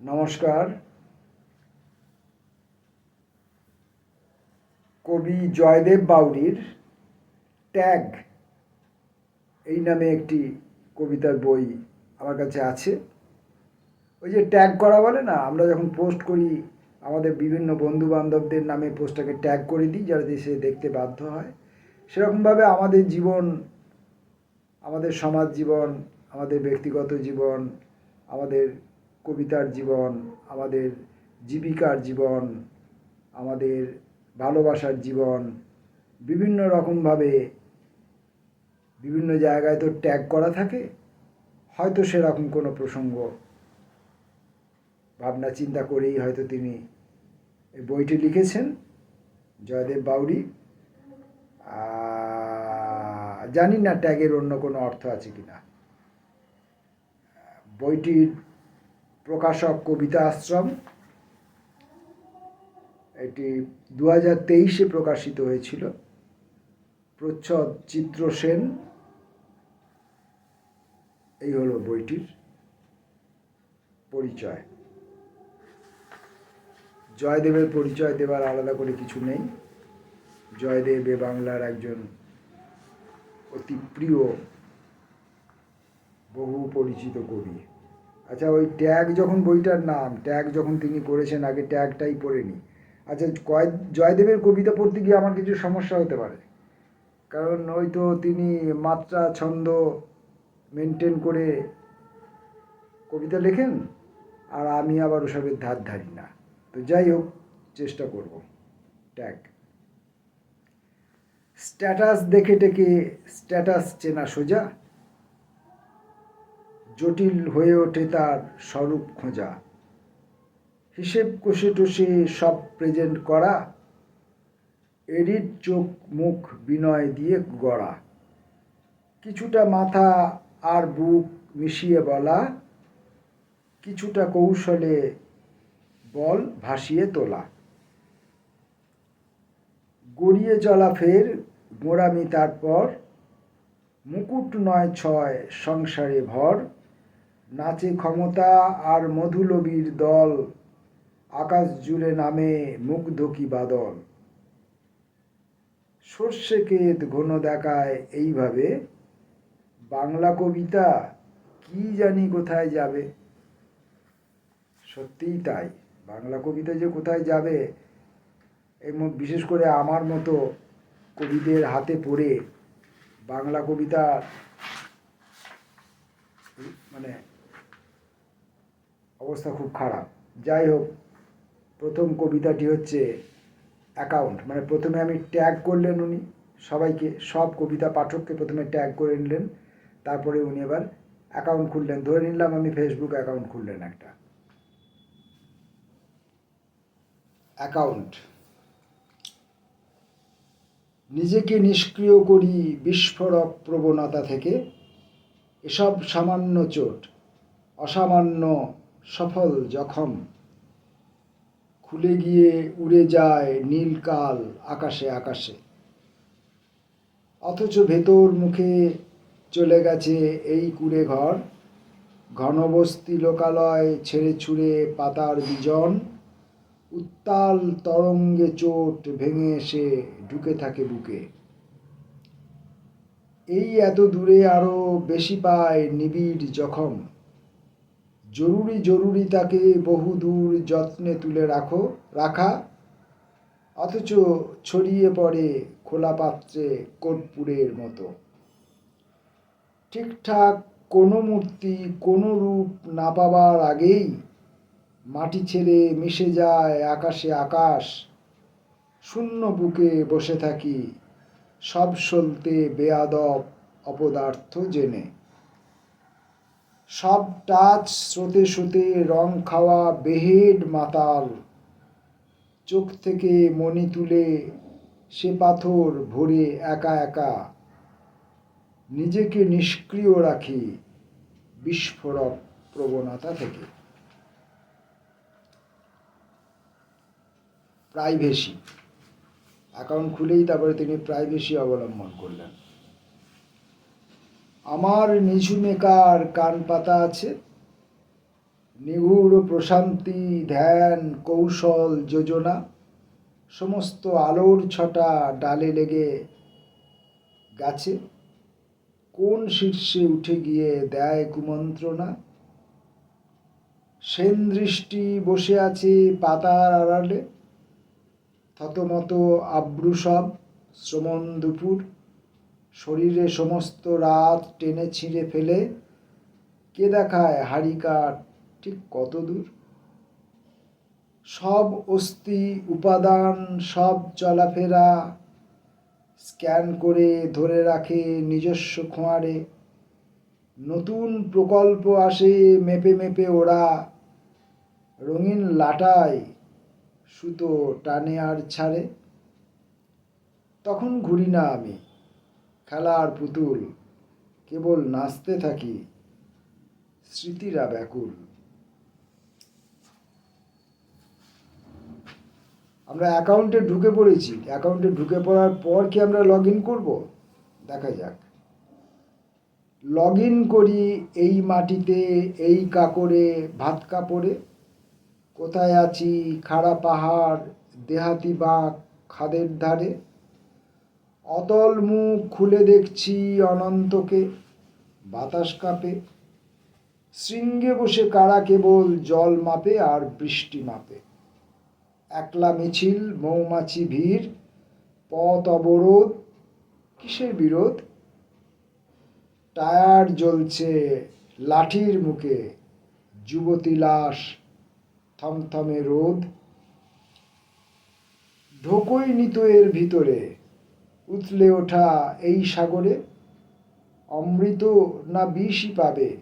নমস্কার। কবি জয়দেব বাউরির ট্যাগ, এই নামে একটি কবিতার বই আমার কাছে আছে। ওই যে ট্যাগ করা বলে না, আমরা যখন পোস্ট করি, আমাদের বিভিন্ন বন্ধু বান্ধবদের নামে পোস্টটাকে ট্যাগ করে দিই যাতে সে দেখতে বাধ্য হয়। সেরকমভাবে আমাদের জীবন, আমাদের সমাজ জীবন, আমাদের ব্যক্তিগত জীবন, আমাদের কবিতার জীবন, আমাদের জীবিকার জীবন, আমাদের ভালোবাসার জীবন, বিভিন্ন রকমভাবে বিভিন্ন জায়গায় তো ট্যাগ করা থাকে, হয়তো সেরকম কোনো প্রসঙ্গ। ভাবনা চিন্তা করেই হয়তো তিনি এই বইটি লিখেছেন, জয়দেব বাউরি জানি না ট্যাগের অন্য কোনো অর্থ আছে কি না বইটির প্রকাশক কবিতা আশ্রম। এটি দু হাজার তেইশে প্রকাশিত হয়েছিল। প্রচ্ছদ চিত্র সেন। এই হলো বইটির পরিচয়। জয়দেবের পরিচয় দেবার আলাদা করে কিছু নেই। জয়দেব এ বাংলার একজন অতি প্রিয়, বহু পরিচিত কবি। আচ্ছা ওই ট্যাগ যখন বইটার নাম ট্যাগ যখন তিনি করেছেন, আগে ট্যাগটাই পড়ে নি। আচ্ছা কয় জয়দেবের কবিতা পড়তে গিয়ে আমার কিছু সমস্যা হতে পারে। কারণ ওই তো তিনি মাত্রা, ছন্দ মেনটেন করে কবিতা লেখেন, আর আমি আবার ওসবের ধার ধারি না। তো যাই হোক, চেষ্টা করব ট্যাগ স্ট্যাটাস দেখে টেকে স্ট্যাটাস চেনা সোজা। জটিল হয়ে ওঠে তার স্বরূপ খোঁজা। হিসেব কষে টষে সব প্রেজেন্ট করা এডিট চোখ মুখ বিনয় দিয়ে গড়া। কিছুটা মাথা আর বুক মিশিয়ে বলা, কিছুটা কৌশলে বল ভাসিয়ে তোলা। গড়িয়ে চলা ফের গোড়ামি তারপর, মুকুট নয় ছয় সংসারে ভর নাচে ক্ষমতা আর মধুলবীর দল, আকাশ জুড়ে নামে মুগ্ধ কি বাদল। সর্ষে কেত ঘন দেখায় এইভাবে, বাংলা কবিতা কি জানি কোথায় যাবে? সত্যিই তাই, বাংলা কবিতা যে কোথায় যাবে বিশেষ করে আমার মতো কবিদের হাতে পড়ে বাংলা কবিতা মানে অবস্থা খুব খারাপ। যাই হোক, প্রথম কবিতাটি হচ্ছে অ্যাকাউন্ট মানে প্রথমে আমি ট্যাগ করলেন উনি, সবাইকে, সব কবিতা পাঠককে প্রথমে ট্যাগ করে নিলেন, তারপরে উনি এবার অ্যাকাউন্ট খুললেন। ধরে নিলাম আমি ফেসবুক অ্যাকাউন্ট খুললেন একটা। অ্যাকাউন্ট নিজেকে নিষ্ক্রিয় করি বিস্ফোরক প্রবণতা থেকে, এসব সামান্য চোট, অসামান্য সফল জখম খুলে গিয়ে উড়ে যায় নীলকাল আকাশে আকাশে। অথচ ভেতর মুখে চলে গেছে এই কুড়ে ঘর। ঘনবস্তি লোকালয় ছেড়ে ছুঁড়ে পাতার বিজন। উত্তাল তরঙ্গে চোট ভেঙে এসে ঢুকে থাকে বুকে। এই এত দূরে আরও বেশি পায় নিবিড় জখম। জরুরি জরুরি তাকে বহু দূর যত্নে তুলে রাখো, রাখা। অথচ ছড়িয়ে পড়ে খোলা পাত্রে কর্পূরের মতো। ঠিকঠাক কোনো মূর্তি, কোনো রূপ না পাবার আগেই মাটি ছেড়ে মিশে যায় আকাশে আকাশ। শূন্য বুকে বসে থাকি সব সলতে বেয়াদব অপদার্থ জেনে। সব টাচ স্রোতে স্রোতে রং খাওয়া বেহেড মাতাল। চোখ থেকে মণি তুলে সে পাথর ভরে একা একা। নিজেকে নিষ্ক্রিয় রাখি বিস্ফোরক প্রবণতা থেকে। প্রাইভেসি অ্যাকাউন্ট খুলেই তারপরে তিনি প্রাইভেসি অবলম্বন করলেন। আমার নিঝুমেকার কান পাতা আছে। নিগুড় প্রশান্তি, ধ্যান, কৌশল, যোজনা, সমস্ত আলোর ছটা ডালে লেগে গাছে। কোন শীর্ষে উঠে গিয়ে দেয় কুমন্ত্রণা? সেন দৃষ্টি বসে আছে পাতার আড়ালে। থতমত আব্রু সব, শ্রমণ দুপুর। শরীরে সমস্ত রাত টেনে ছিঁড়ে ফেলে। কে দেখায় হারিকার ঠিক কত দূর সব অস্থি, উপাদান, সব চলাফেরা স্ক্যান করে ধরে রাখে নিজস্ব খোঁয়ারে। নতুন প্রকল্প আসে মেপে মেপে ওরা। রঙিন লাটায় সুতো টানে আর ছাড়ে। তখন ঘুরি না আমি। খেলার পুতুল, কেবল নাচতে থাকি, স্মৃতিরা ব্যাকুল। আমরা অ্যাকাউন্টে ঢুকে পড়েছি। অ্যাকাউন্টে ঢুকে পড়ার পর কি আমরা লগ ইন করব? দেখা যাক। লগ ইন করি এই মাটিতে, এই কাকরে ভাত কাপড়ে। কোথায় আছি? খাড়া পাহাড়, দেহাতি বাঁক খাদের ধারে। অতল মুখ খুলে দেখছি অনন্তকে, বাতাস কাঁপে। শৃঙ্গে বসে কারা কেবল জল মাপে আর বৃষ্টি মাপে। একলা মিছিল, মৌমাছি ভিড়, পথ অবরোধ, কিসের বিরোধ? টায়ার জ্বলছে লাঠির মুখে, যুবতী লাশ, থমথমে রোদ। ঢোকই নিত এর ভিতরে উতলে ওঠা এই সাগরে অমৃত না বিষই পাবে?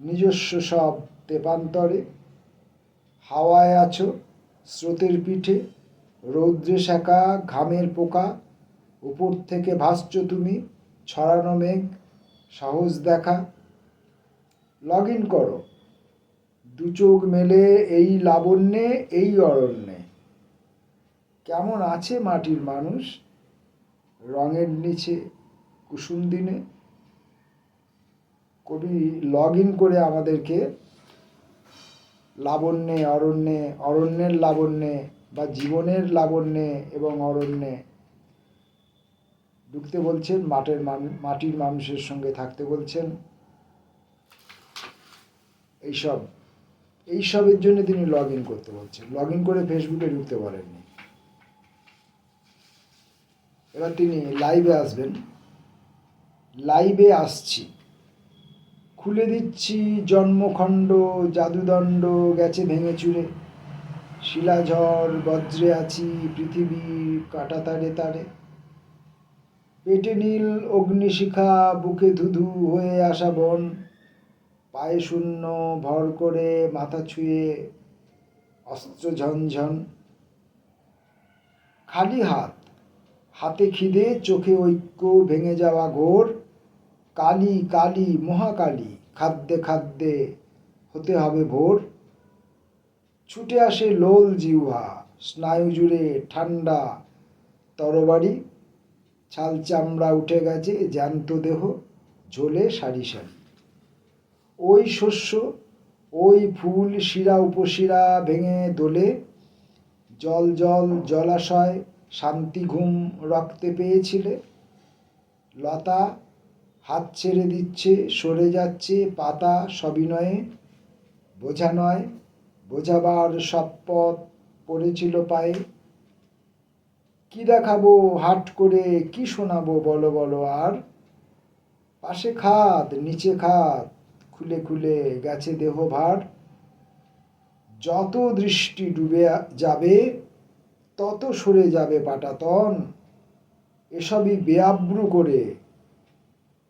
নিজস্ব সব তেপান্তরে। হাওয়ায় আছো স্রোতের পিঠে। রৌদ্রে শাঁকা ঘামের পোকা। উপর থেকে ভাসছ তুমি ছড়ানো মেঘ। সাহস দেখা। লগ ইন করো। দু চোখ মেলে এই লাবণ্যে, এই অরণ্যে। কেমন আছে মাটির মানুষ? রঙের নিচে কুসুম দিনে কবি লগ ইন করে আমাদেরকে লাবণ্যে, অরণ্যে, অরণ্যের লাবণ্যে বা জীবনের লাবণ্যে এবং অরণ্যে ঢুকতে বলছেন মাটির মাটির মানুষের সঙ্গে থাকতে বলছেন। এইসব, এইসবের জন্য তিনি লগ ইন করতে বলছেন। লগ ইন করে ফেসবুকে ঢুকতে পারেননি এবার তিনি লাইভে আসবেন। লাইভে আসছি। খুলে দিচ্ছি জন্মখণ্ড, জাদুদণ্ড, গেছে ভেঙে চুরে শিলাঝড়, বজ্রে আছি পৃথিবীর কাটা তারে তারে। পেটে নীল অগ্নিশিখা, বুকে ধুধু হয়ে আসা বন। পায়ে শূন্য, ভর করে মাথা ছুঁয়ে অস্ত্র ঝনঝন। খালি হাত হাতে খিদে, চোখে ঐক্য, ভেঙে যাওয়া ঘোর। কালী কালী, মহাকালী, খাদ্যে খাদ্যে হতে হবে ভোর। ছুটে আসে লোল জিহ্বা, স্নায়ু জুড়ে ঠান্ডা তরবারি। ছাল চামড়া উঠে গেছে, জ্যান্ত দেহ, ঝোলে সারি সারি। ওই শস্য, ওই ফুল শিরা উপশিরা ভেঙে দোলে। জল জল, জলাশয় শান্তি ঘুম রক্তে পেয়েছিলে। লতা হাত ছেড়ে দিচ্ছে, সরে যাচ্ছে, পাতা সবিনয়ে বোঝা নয়, বোঝাবার সব পথ পড়েছিল পায়ে। কি দেখাবো হাট করে, কি শোনাবো বলো বলো আর? পাশে খাদ, নিচে খাদ, খুলে খুলে গেছে দেহ ভার। যত দৃষ্টি ডুবে যাবে তত সরে যাবে পাটাতন। এসবই বেআব্রু করে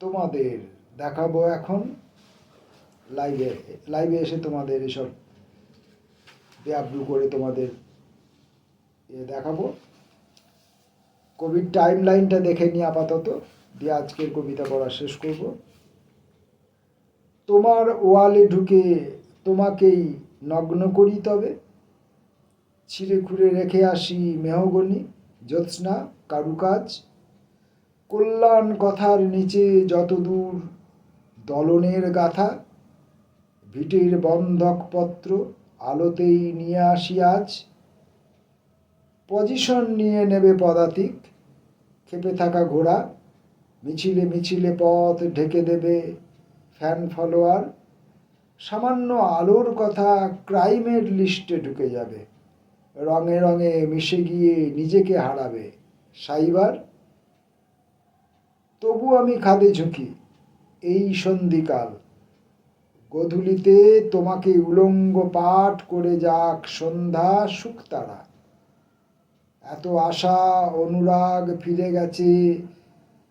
তোমাদের দেখাবো এখন। লাইভে লাইভে এসে তোমাদের এসব বেআব্রু করে তোমাদের দেখাবো। কবির টাইম লাইনটা দেখে নিই আপাতত। দিয়ে আজকের কবিতা পড়া শেষ করব। তোমার ওয়ালে ঢুকে তোমাকেই নগ্ন করি তবে। ছিঁড়ে খুঁড়ে রেখে আসি মেহগনি, জ্যোৎস্না, কারুকাজ। কল্যাণ কথার নিচে যত দূর দলনের গাথা, ভিটির বন্ধকপত্র আলোতেই নিয়ে আসি আজ। পজিশন নিয়ে নেবে পদাতিক, খেপে থাকা ঘোড়া, মিছিলে মিছিলে পথ ঢেকে দেবে ফ্যান ফলোয়ার। সামান্য আলোর কথা ক্রাইমের লিস্টে ঢুকে যাবে। রঙে রঙে মিশে গিয়ে নিজেকে হারাবে। সাইবার? তবু আমি খাদে ঝুঁকি। এই সন্ধিকাল। গধূলিতে তোমাকে উলঙ্গ পাঠ করে যাক সন্ধ্যা শুকতারা। এত আশা, অনুরাগ ফিরে গেছে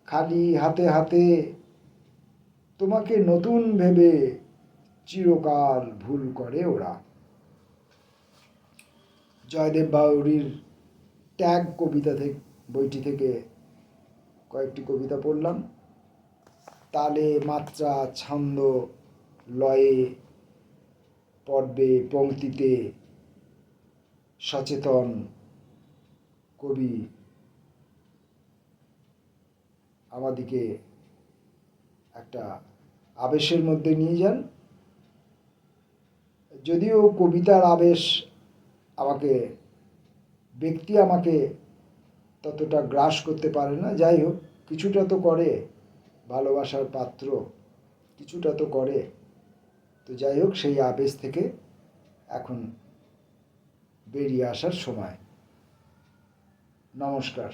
খালি হাতে হাতে। তোমাকে নতুন ভেবে চিরকাল ভুল করে ওরা। জয়দেব বাউরির ট্যাগ কবিতা থেকে, বইটি থেকে কয়েকটি কবিতা পড়লাম। তালে মাত্রা ছন্দ লয়ে, পর্বে, পংক্তিতে সচেতন কবি আমাদিকে একটা আবেশের মধ্যে নিয়ে যান। যদিও কবিতার আবেশ আমাকে, ব্যক্তি আমাকে ততটা গ্রাস করতে পারে না। যাই হোক, কিছুটা তো করে ভালোবাসার পাত্র, কিছুটা তো করে। তো যাই হোক, সেই আবেশ থেকে এখন বেরিয়ে আসার সময়। নমস্কার।